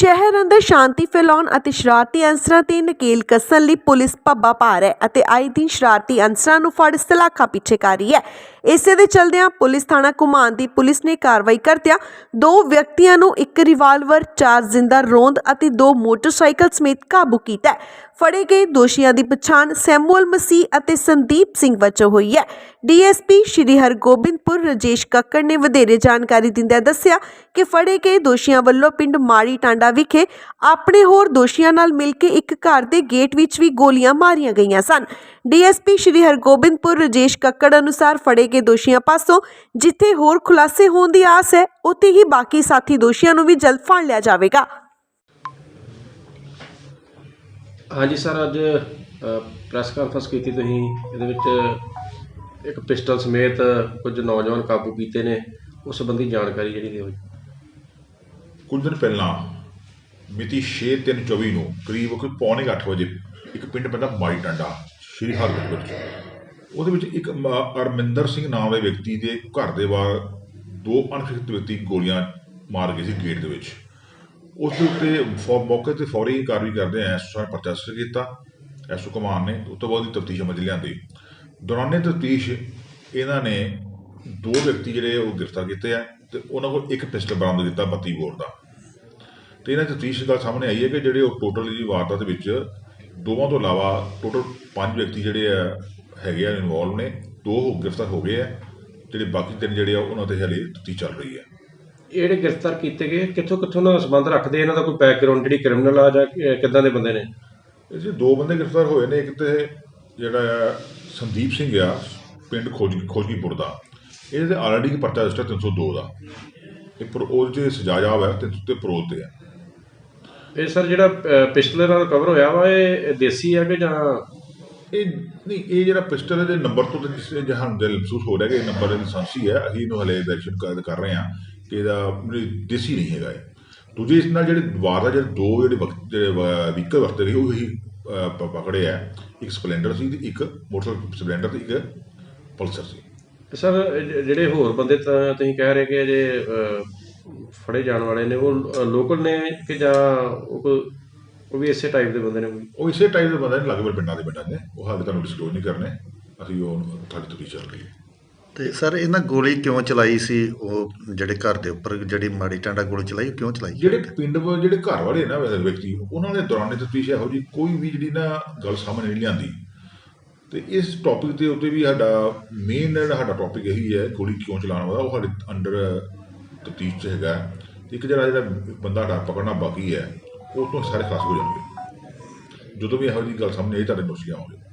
ਸ਼ਹਿਰ ਅੰਦਰ ਸ਼ਾਂਤੀ ਫੈਲਾਉਣ ਅਤੇ ਸ਼ਰਾਰਤੀ ਅਨਸਰਾਂ ਤੇ ਨਕੇਲ ਕੱਸਣ ਲਈ ਪੁਲਿਸ ਪੱਬਾ ਭਾਰ ਹੈ ਅਤੇ ਆਏ ਦਿਨ ਸ਼ਰਾਰਤੀ ਅਨਸਰਾਂ ਨੂੰ ਫੜ ਸਲਾਖਾ ਪਿੱਛੇ ਕਰ ਰਹੀ ਹੈ। ਇਸੇ ਦੇ ਚਲਦਿਆਂ ਪੁਲਿਸ ਥਾਣਾ ਘੁਮਾਣ ਦੀ ਪੁਲਿਸ ਨੇ ਕਾਰਵਾਈ ਕਰਦਿਆਂ ਦੋ ਵਿਅਕਤੀਆਂ ਨੂੰ ਇੱਕ ਰਿਵਾਲਵਰ, ਚਾਰ ਜ਼ਿੰਦਾ ਰੋਂਦ ਅਤੇ ਦੋ ਮੋਟਰਸਾਈਕਲ ਸਮੇਤ ਕਾਬੂ ਕੀਤਾ ਫੜੇ ਗਏ ਦੋਸ਼ੀਆਂ ਦੀ ਪਛਾਣ ਸੈਮੂਅਲ ਮਸੀਹ ਅਤੇ ਸੰਦੀਪ ਸਿੰਘ ਵਜੋਂ ਹੋਈ ਹੈ। ਡੀਐਸਪੀ ਸ਼੍ਰੀ ਹਰਗੋਬਿੰਦਪੁਰ ਰਜੇਸ਼ ਕੱਕੜ ਨੇ ਵਧੇਰੇ ਜਾਣਕਾਰੀ ਦਿੰਦਿਆਂ ਦੱਸਿਆ ਕਿ ਫੜੇ ਗਏ ਦੋਸ਼ੀਆਂ ਵੱਲੋਂ ਪਿੰਡ ਮਾੜੀ ਟਾਂਡਾ ਵਿਖੇ ਆਪਣੇ ਹੋਰ ਦੋਸ਼ੀਆਂ ਨਾਲ ਮਿਲ ਕੇ ਇੱਕ ਘਰ ਦੇ ਗੇਟ ਵਿੱਚ ਵੀ ਗੋਲੀਆਂ ਮਾਰੀਆਂ ਗਈਆਂ ਸਨ। ਡੀਐਸਪੀ ਸ਼੍ਰੀ ਹਰਗੋਬਿੰਦਪੁਰ ਰਜੇਸ਼ ਕੱਕੜ ਅਨੁਸਾਰ ਫੜੇ ਗਏ ਦੋਸ਼ੀਆਂ ਪਾਸੋਂ ਜਿੱਥੇ ਹੋਰ ਖੁਲਾਸੇ ਹੋਣ ਦੀ ਆਸ ਹੈ ਉੱਥੇ ਹੀ ਬਾਕੀ ਸਾਥੀ ਦੋਸ਼ੀਆਂ ਨੂੰ ਵੀ ਜਲਦ ਫੜ ਲਿਆ ਜਾਵੇਗਾ। ਹਾਂਜੀ ਸਰ ਅੱਜ ਪ੍ਰੈਸ ਕਾਨਫਰੰਸ ਕੀਤੀ ਤੁਸੀਂ। ਇਹਦੇ ਵਿੱਚ ਇੱਕ ਪਿਸਟਲ ਸਮੇਤ ਕੁਝ ਨੌਜਵਾਨ ਕਾਬੂ ਕੀਤੇ ਨੇ। ਉਸ ਸੰਬੰਧੀ ਜਾਣਕਾਰੀ ਜਿਹੜੀ ਦਿਓ ਕੁਝ ਦਿਨ ਪਹਿਲਾਂ ਮਿਤੀ 6/3/24 ਨੂੰ ਕਰੀਬ ਕੋਈ ਪੌਣੇ ਕੁ ਅੱਠ ਵਜੇ ਇੱਕ ਪਿੰਡ ਪੈਂਦਾ ਮਾਈ ਟੰਡਾ, ਸ਼੍ਰੀ ਹਰਗੋਬਿੰਦ ਚ ਉਹਦੇ ਵਿੱਚ ਇੱਕ ਅਰਮਿੰਦਰ ਸਿੰਘ ਨਾਮ ਦੇ ਵਿਅਕਤੀ ਦੇ ਘਰ ਦੇ ਬਾਹਰ ਦੋ ਅਣਖਿਤ ਵਿਅਕਤੀ ਗੋਲੀਆਂ ਮਾਰ ਗਏ ਸੀ ਗੇਟ ਦੇ ਵਿੱਚ। ਉਸ ਦੇ ਉੱਤੇ ਫੌ- ਮੌਕੇ ਤੇ ਫੌਰੀ ਕਾਰਵਾਈ ਕਰਦੇ ਆ ਐਸਓ ਸਾਹਿਬ ਪਰਚਾ ਰਜਿਸਟਰ ਕੀਤਾ ਐਸਓ ਕਮਾਨ ਨੇ ਉਸ ਤੋਂ ਬਾਅਦ ਦੀ ਤਫਤੀਸ਼ ਅਮਲ ਲਿਆਂਦੀ। ਦੌਰਾਨੇ ਤਫਤੀਸ਼ ਇਹਨਾਂ ਨੇ ਦੋ ਵਿਅਕਤੀ ਜਿਹੜੇ ਉਹ ਗ੍ਰਿਫਤਾਰ ਕੀਤੇ ਆ ਤੇ ਉਹਨਾਂ ਕੋਲ ਇੱਕ ਪਿਸਟਲ ਬਰਾਮਦ ਕੀਤਾ 32 ਬੋਰ ਦਾ। ਤੇ ਇਹਨਾਂ ਤਫਤੀਸ਼ ਦਾ ਸਾਹਮਣੇ ਆਈ ਹੈ ਕਿ ਜਿਹੜੇ ਉਹ ਟੋਟਲ ਜੀ ਵਾਰਦਾਤ ਦੇ ਵਿੱਚ ਦੋਵਾਂ ਤੋਂ ਇਲਾਵਾ ਟੋਟਲ ਪੰਜ ਵਿਅਕਤੀ ਜਿਹੜੇ ਆ ਹੈਗੇ ਆ ਇਨਵੋਲਵ ਨੇ ਦੋ ਹੋ- ਗ੍ਰਿਫਤਾਰ ਹੋ ਗਏ ਆ ਜਿਹੜੇ ਬਾਕੀ ਤਿੰਨ ਜਿਹੜੇ ਆ ਉਹਨਾਂ ਤੇ ਹਲੇ ਤਫਤੀਸ਼ ਚੱਲ ਰਹੀ ਹੈ। ਇਹ ਜਿਹੜੇ ਗ੍ਰਿਫਤਾਰ ਕੀਤੇ ਗਏ ਕਿੱਥੋਂ ਕਿੱਥੋਂ ਦਾ ਸੰਬੰਧ ਰੱਖਦੇ ਇਹਨਾਂ ਦਾ ਕੋਈ ਬੈਕਗ੍ਰਾਉਂਡ ਜਿਹੜੀ ਕ੍ਰਿਮੀਨਲ ਆ ਜਾਂ ਕਿੱਦਾਂ ਦੇ ਬੰਦੇ ਨੇ? 'ਚ ਦੋ ਬੰਦੇ ਗ੍ਰਿਫਤਾਰ ਹੋਏ ਨੇ ਇੱਕ ਤੇ ਜਿਹੜਾ ਸੰਦੀਪ ਸਿੰਘ ਆ ਪਿੰਡ ਖੋਜ ਖੋਜੀਪੁਰ ਦਾ। ਇਹਦੇ ਆਲਰੇਡੀ ਇੱਕ ਪਰਚਾ ਰਜਿਸਟਰ 302 ਦਾ ਇਹ ਪਰ ਉਹ 'ਚ ਸਜ਼ਾ ਜਾਬ ਹੈ ਤੇ ਤੇ ਪਰੋਲ ਤੇ ਆ ਇਹ ਸਰ ਜਿਹੜਾ ਪਿਸਟਲ ਨਾਲ ਕਵਰ ਹੋਇਆ ਵਾ ਇਹ ਦੇਸੀ ਆ ਕਿ ਜਾਂ? ਇਹ ਨਹੀਂ ਇਹ ਜਿਹੜਾ ਪਿਸਟਲ ਦੇ ਨੰਬਰ ਤੋਂ ਤਾਂ ਜਿਸ ਜਹਾਨ ਦਿਲ ਮਹਿਸੂਸ ਹੋ ਰਿਹਾ ਕਿ ਇਹ ਨੰਬਰ ਦੀ ਲਾਇਸੈਂਸੀ ਹੈ। ਅਸੀਂ ਇਹਨੂੰ ਹਲੇ ਵੈਰੀਫਿਕੇਸ਼ਨ ਕਰ ਕਰ ਰਹੇ ਹਾਂ ਕਿ ਇਹਦਾ ਦੇਸੀ ਨਹੀਂ ਹੈਗਾ ਇਹ। ਦੂਜੇ ਇਸ ਨਾਲ ਜਿਹੜੇ ਵਾਰ ਦਾ ਜਿਹੜੇ ਦੋ ਜਿਹੜੇ ਵਕਤ ਜਿਹੜੇ ਵਹੀਕਲ ਵਰਤੇ ਗਏ ਉਹ ਹੀ ਪਕੜੇ ਆ। ਇੱਕ ਸਪਲੈਂਡਰ ਸੀ ਤੇ ਇੱਕ ਮੋਟਰਸਾਈਕਲ ਸਪਲੈਂਡਰ ਤੇ ਇੱਕ ਪਲਸਰ ਸੀ। ਸਰ ਜਿਹੜੇ ਹੋਰ ਬੰਦੇ ਤਾਂ ਤੁਸੀਂ ਕਹਿ ਰਹੇ ਕਿ ਜੇ ਫੜੇ ਜਾਣ ਵਾਲੇ ਨੇ ਉਹ ਲੋਕਲ ਨੇ ਕਿ ਜਾਂ ਉਹ ਕੋਈ- ਉਹ ਵੀ ਇਸੇ ਟਾਈਪ ਦੇ ਬੰਦੇ ਨੇ ਕੋਈ? ਉਹ ਇਸੇ ਟਾਈਪ ਦੇ ਬੰਦੇ ਨੇ ਲੱਗਭਗ ਪਿੰਡਾਂ ਦੇ ਪਿੰਡਾਂ ਦੇ। ਉਹ ਹਾਲੇ ਤੁਹਾਨੂੰ ਡਿਸਕਲੋਜ਼ ਨਹੀਂ ਕਰਨੇ। ਅਸੀਂ ਉਹ ਤੁਹਾਡੀ ਤੁਰੀ ਚੱਲ ਰਹੀ ਹੈ। ਤੇ ਸਰ ਇਹਨਾਂ ਗੋਲੀ ਕਿਉਂ ਚਲਾਈ ਸੀ? ਉਹ ਜਿਹੜੇ ਘਰ ਦੇ ਉੱਪਰ ਜਿਹੜੀ ਮਾੜੀ ਟਾਂਡਾ ਗੋਲੀ ਚਲਾਈ ਕਿਉਂ ਚਲਾਈ? ਜਿਹੜੇ ਪਿੰਡ ਵ- ਜਿਹੜੇ ਘਰ ਵਾਲੇ ਨਾ ਵੈਸੇ ਵਿਅਕਤੀ ਉਹਨਾਂ ਦੇ ਦੌਰਾਨ ਤਫਤੀਸ਼ ਇਹੋ ਜੀ ਕੋਈ ਵੀ ਜਿਹੜੀ ਨਾ ਗੱਲ ਸਾਹਮਣੇ ਨਹੀਂ ਲਿਆਂਦੀ। ਤੇ ਇਸ ਟੌਪਿਕ ਦੇ ਉੱਤੇ ਵੀ ਸਾਡਾ ਮੇਨ ਜਿਹੜਾ ਸਾਡਾ ਟੌਪਿਕ ਇਹੀ ਹੈ ਗੋਲੀ ਕਿਉਂ ਚਲਾਉਣ ਵਾਲਾ ਉਹ ਸਾਡੇ ਅੰਡਰ ਤਫਤੀਸ਼ 'ਚ ਹੈਗਾ। ਇੱਕ ਜਿਹੜਾ ਜਿਹੜਾ ਬੰਦਾ ਸਾਡਾ ਪਕੜਨਾ ਬਾਕੀ ਹੈ, ਉਹ ਤੋਂ ਸਾਰੇ ਖਾਸ ਹੋ ਜਾਣਗੇ। ਜਦੋਂ ਵੀ ਇਹੋ ਜਿਹੀ ਗੱਲ ਸਾਹਮਣੇ ਆਈ, ਤੁਹਾਡੇ ਨੋਟਿਸ ਲਿਆਵਾਂਗੇ